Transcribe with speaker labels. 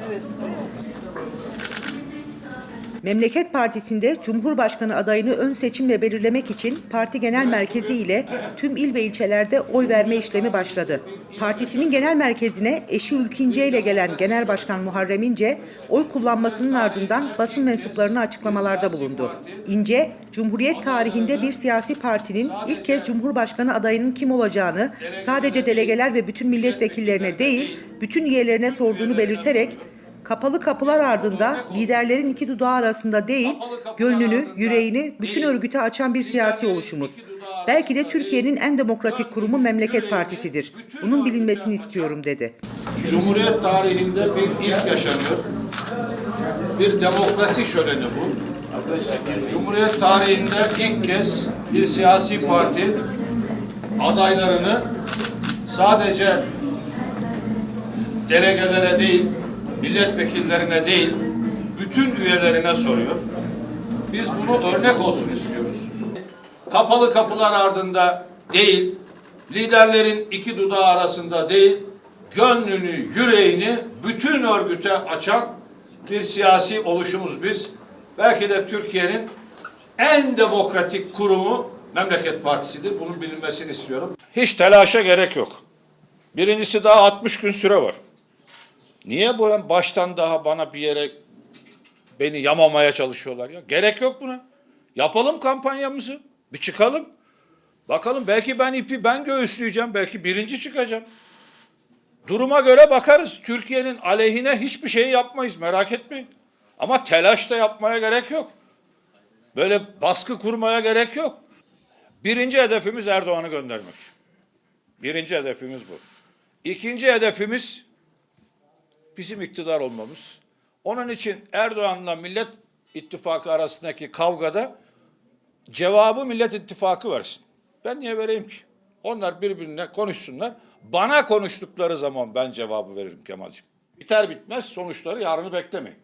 Speaker 1: Neresi? Memleket Partisi'nde Cumhurbaşkanı adayını ön seçimle belirlemek için parti genel merkezi ile tüm il ve ilçelerde oy verme işlemi başladı. Partisinin genel merkezine eşi Ülkü İnce ile gelen Genel Başkan Muharrem İnce, oy kullanmasının ardından basın mensuplarına açıklamalarda bulundu. İnce, Cumhuriyet tarihinde bir siyasi partinin ilk kez Cumhurbaşkanı adayının kim olacağını sadece delegeler ve bütün milletvekillerine değil, bütün üyelerine sorduğunu belirterek Kapalı kapılar ardında liderlerin iki dudağı arasında değil, gönlünü, yüreğini bütün örgüte açan bir siyasi oluşumuz. Belki de Türkiye'nin en demokratik kurumu Memleket Partisi'dir. Bunun bilinmesini istiyorum dedi.
Speaker 2: Cumhuriyet tarihinde bir ilk yaşanıyor. Bir demokrasi şöleni bu. Cumhuriyet tarihinde ilk kez bir siyasi parti adaylarını sadece delegelere değil, milletvekillerine değil, bütün üyelerine soruyor. Biz bunu örnek olsun istiyoruz. Kapalı kapılar ardında değil, liderlerin iki dudağı arasında değil, gönlünü, yüreğini bütün örgüte açan bir siyasi oluşumuz biz. Belki de Türkiye'nin en demokratik kurumu Memleket Partisi'dir. Bunun bilinmesini istiyorum. Hiç telaşa gerek yok. Birincisi daha 60 gün süre var. Niye bu baştan daha bana bir yere beni yamamaya çalışıyorlar ya? Gerek yok buna. Yapalım kampanyamızı. Bir çıkalım. Bakalım belki ben ipi ben göğüsleyeceğim. Belki birinci çıkacağım. Duruma göre bakarız. Türkiye'nin aleyhine hiçbir şey yapmayız merak etmeyin. Ama telaş da yapmaya gerek yok. Böyle baskı kurmaya gerek yok. Birinci hedefimiz Erdoğan'ı göndermek. Birinci hedefimiz bu. İkinci hedefimiz bizim iktidar olmamız. Onun için Erdoğan'la Millet İttifakı arasındaki kavgada cevabı Millet İttifakı versin. Ben niye vereyim ki? Onlar birbirine konuşsunlar. Bana konuştukları zaman ben cevabı veririm Kemal'ciğim. Biter bitmez sonuçları yarını beklemeyin.